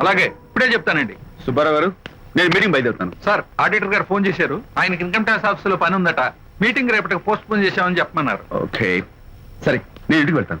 అలాగే ఇప్పుడే చెప్తానండి. సుబ్బారావు గారు నేను మీటింగ్ బయలుదేరుతాను. సార్ ఆడిటర్ గారు ఫోన్ చేశారు. ఆయనకి ఇన్కమ్ ట్యాక్స్ ఆఫీస్లో పని ఉందట. మీటింగ్ రేపటికి పోస్ట్ పోన్ చేశామని చెప్పమన్నారు. ఓకే. సరే నేను ఇంటికి వెళ్తాను.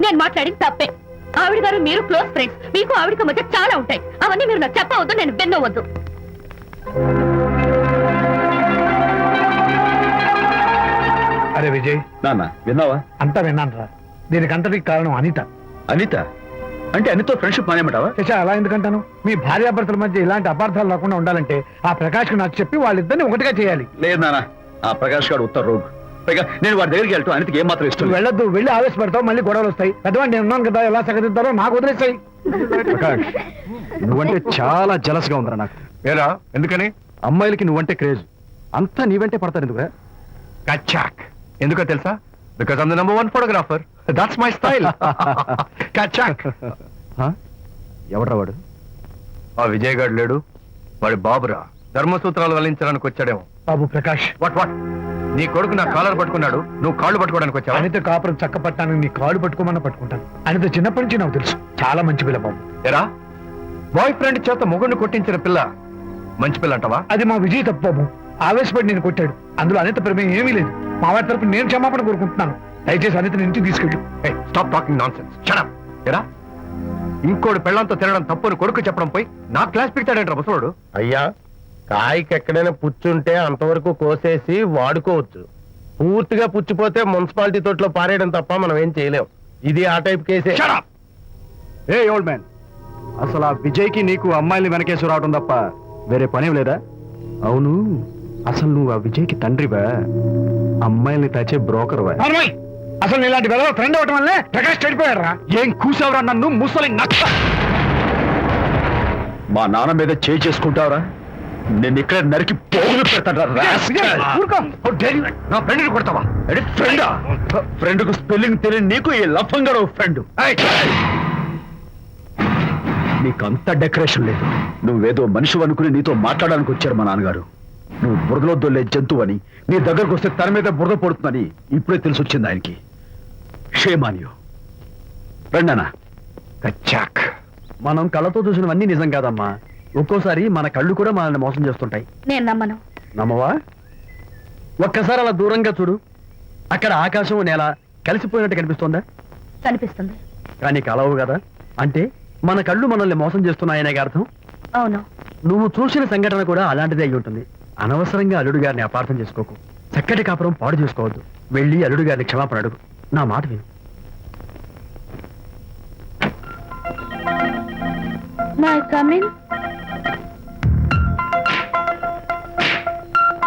నేను మాట్లాడింది తప్పే. ఆవిడ గారు మీరు క్లోజ్ ఫ్రెండ్స్. మీకు ఆవిడకి మధ్య చాలా ఉంటాయి. అవన్నీ మీరు నాకు చెప్పవద్దు నేను విన్నవద్దు. అరే విజయ్. నాన్న విన్నావా? అంతా విన్నాను రా దీనికి అంతటికి కారణం అనిత. అనిత? అంటే అనితో ఫ్రెండ్షిప్ మానేమంటావా శశ అలా ఎందుకంటాను? మీ భార్యాభర్తల మధ్య ఇలాంటి అపార్థాలు రాకుండా ఉండాలంటే ఆ ప్రకాష్ నాకు చెప్పి వాళ్ళిద్దరిని ఒకటిగా చేయాలి. లేదు నాన్న ఆ ప్రకాష్ గారు ఉత్తర రోగ్. పైగా నేను వాడి దగ్గరికి వెళ్తాను అనితకి ఏం మాత్రం ఇష్టం నువ్వు. వెళ్ళొద్దు వెళ్ళి ఆవేశపడతావు మళ్ళీ గొడవలు వస్తాయి. పెద్దవాడు నేను ఉన్నాను కదా ఎలా సగదిద్దారో నాకు వదిలేస్తాయి ప్రకాష్ నువ్వంటే చాలా జలస్గా ఉందిరా నాకు. ఏరా ఎందుకని? అమ్మాయిలకి నువ్వంటే క్రేజ్. అంతా నీవంటే పడతారు ఎందుకురా? కచాక్ ఎందుకో తెలుసా? Because I'm the number one photographer that's my style కచాక్ హా? ఎవడ్రా వాడు? ఆ విజయ్ గారు లేడు వాడి బాబురా. ధర్మసూత్రాలు వల్లించడానికి వచ్చాడేమో. బాబు ప్రకాష్. వాట్ వాట్ నీ కొడుకు నా కాలర్ పట్టుకున్నాడు. నువ్వు కాళ్ళు పట్టుకోవడానికి వచ్చావా? అనిత కాపురం చక్క పట్టాను నీ కాళ్ళు పట్టుకోమన్నా పట్టుకుంటాను. అనిత చిన్నప్పటి నుంచి నాకు తెలుసు. చాలా మంచి పిల్ల బాబు. ఎరా? బాయ్ ఫ్రెండ్ చేత మొగుడిని కొట్టించిన పిల్ల మంచి పిల్ల అంటావా? అది మా విజయ్ తప్పు బాబు. ఆవేశపడి నేను కొట్టాడు. అందులో అనిత ప్రమేయం ఏమీ లేదు. మా వారి తరపు నేను క్షమాపణ కోరుకుంటున్నాను. దయచేసి అనితని ఇంటికి తీసుకెళ్ళు. Stop talking nonsense shut up ఎరా? ఇంకోటి పెళ్ళంతో తినడం తప్పుని కొడుకు చెప్పడం పోయి నా క్లాస్ పెడతాడంట ముసలోడు? అయ్యా కాయకి ఎక్కడైనా పుచ్చుంటే అంతవరకు కోసేసి వాడుకోవచ్చు. పూర్తిగా పుచ్చిపోతే మున్సిపాలిటీ తోటలో పారేయడం తప్ప మనం ఏం చేయలేం. ఇది ఆ టైప్ కేసే. ఏ ఓల్డ్ మ్యాన్ అసలు ఆ విజయ్కి నీకు అమ్మాయిని వెనకేసి రావడం తప్ప వేరే పనేం లేదా? అవును అసలు నువ్వు ఆ విజయ్కి తండ్రివా? అమ్మాయిల్ని తచ్చే బ్రోకర్వా? అసలు ఇలాంటి వెదవ ఫ్రెండ్ అవటం వల్లే ప్రకాష్ చెడిపోయారా ఏం కూసావురా నన్ను? ముసలి నచ్చ మా నాన్న మీద చేయి చేసుకుంటావరా? నేను ఇక్కడ నరికి పోగులు? నా ఫ్రెండ్ని కొడతావా? ఫ్రెండ్? కు స్పెల్లింగ్ తెలియని నీకు ఈ లఫంగా ఫ్రెండ్! నీకంత డెకరేషన్ లేదు. నువ్వేదో మనిషి అనుకుని నీతో మాట్లాడడానికి వచ్చారు మా నాన్నగారు. నువ్వు బురదలో దొల్లే జంతువు అని నీ దగ్గరకు వస్తే తన మీద బురద పడుతుందని ఇప్పుడే తెలిసి వచ్చింది ఆయనకి. షేమాన్యు రండనా. మనం కళ్ళతో చూసినవన్నీ నిజం కాదమ్మా. ఒక్కోసారి మన కళ్ళు కూడా మనల్ని మోసం చేస్తుంటాయి. నేను నమ్మను. నమ్మవా? ఒక్కసారి అలా దూరంగా చూడు. అక్కడ ఆకాశం నేల కలిసిపోయినట్టు కనిపిస్తోందా? కనిపిస్తుంది. కానీ కలవు కదా? అంటే మన కళ్ళు మనల్ని మోసం చేస్తున్నాయనే అర్థం? అవును. నువ్వు చూసిన సంఘటన కూడా అలాంటిదే అయి ఉంటుంది. అనవసరంగా అల్లుడు గారిని అపార్థం చేసుకోకు. చక్కటి కాపురం పాడు చేసుకోవద్దు. వెళ్ళి అల్లుడు గారిని క్షమాపణ అడుగు. నా మాట విను. May come in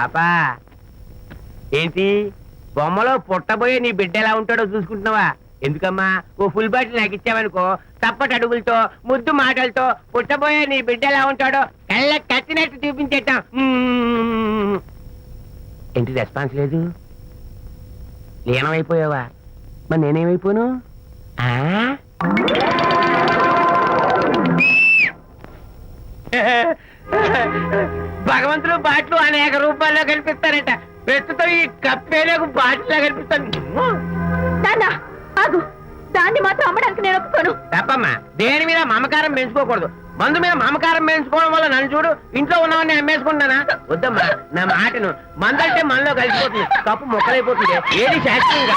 పాపా. ఏంటి? బొమ్మలో పుట్టబోయే నీ బిడ్డ ఎలా ఉంటాడో చూసుకుంటున్నావా? ఎందుకమ్మా? ఓ ఫుల్ బాటిల్ నాకు ఇచ్చావనుకో తప్పటి అడుగులతో ముద్దు మాటలతో పుట్టబోయే నీ బిడ్డ ఎలా ఉంటాడో కళ్ళ కట్టినట్టు చూపించేటాం ఏంటి రెస్పాన్స్ లేదు? లీనమైపోయావా? మరి నేనేమైపోను? ఆ? భగవంతుడు బాట్లు అనేక రూపాల్లో కనిపిస్తారట. ప్రస్తుతం ఈ కప్పేలకు బాటిలా కనిపిస్తాను. నాన్న ఆగు. దాన్ని మాత్రం అమ్మడానికి నేను ఒప్పుకోను. తప్పమ్మా. దేని మీద మమకారం పెంచుకోకూడదు. మందు మీద మమకారం పెంచుకోవడం వల్ల నన్ను చూడు ఇంట్లో ఉన్నవన్నీ అమ్మేసుకుంటానా? వద్దమ్మా నా మాటను మందు అంటే మనలో కలిసిపోతుంది. కప్పు మొక్కలైపోతుంది. ఏది శాస్త్రీయంగా